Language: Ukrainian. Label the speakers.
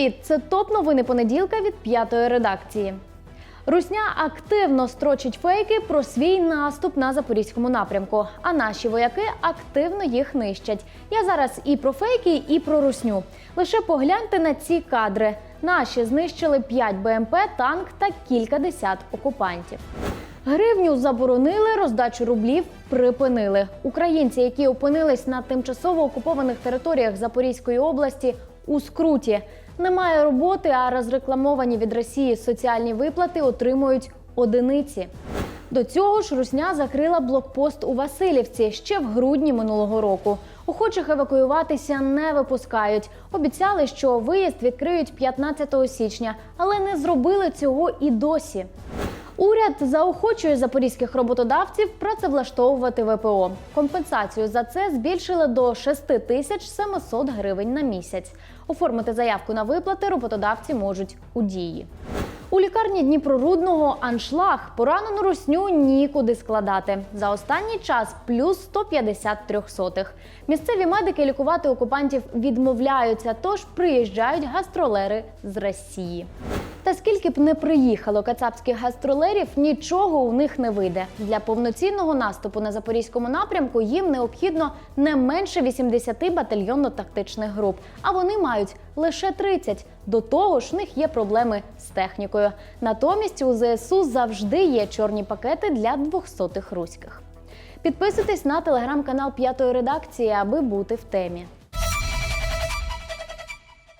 Speaker 1: Привіт! Це топ новини понеділка від п'ятої редакції. Русня активно строчить фейки про свій наступ на запорізькому напрямку. А наші вояки активно їх нищать. Я зараз і про фейки, і про русню. Лише погляньте на ці кадри. Наші знищили 5 БМП, танк та кілька десят окупантів. Гривню заборонили, роздачу рублів припинили. Українці, які опинились на тимчасово окупованих територіях Запорізької області, у скруті. Немає роботи, а розрекламовані від Росії соціальні виплати отримують одиниці. До цього ж Русня закрила блокпост у Васильівці ще в грудні минулого року. Охочих евакуюватися не випускають. Обіцяли, що виїзд відкриють 15 січня, але не зробили цього і досі. Уряд заохочує запорізьких роботодавців працевлаштовувати ВПО. Компенсацію за це збільшили до 6 тисяч 700 гривень на місяць. Оформити заявку на виплати роботодавці можуть у дії. У лікарні Дніпрорудного аншлаг поранену русню нікуди складати. За останній час плюс 150 трьохсотих. Місцеві медики лікувати окупантів відмовляються, тож приїжджають гастролери з Росії. Та скільки б не приїхало кацапських гастролерів, нічого у них не вийде. Для повноцінного наступу на запорізькому напрямку їм необхідно не менше 80 батальйонно-тактичних груп, а вони мають лише 30. До того ж, в них є проблеми з технікою. Натомість у ЗСУ завжди є чорні пакети для 200-х руських. Підписуйтесь на телеграм-канал п'ятої редакції, аби бути в темі.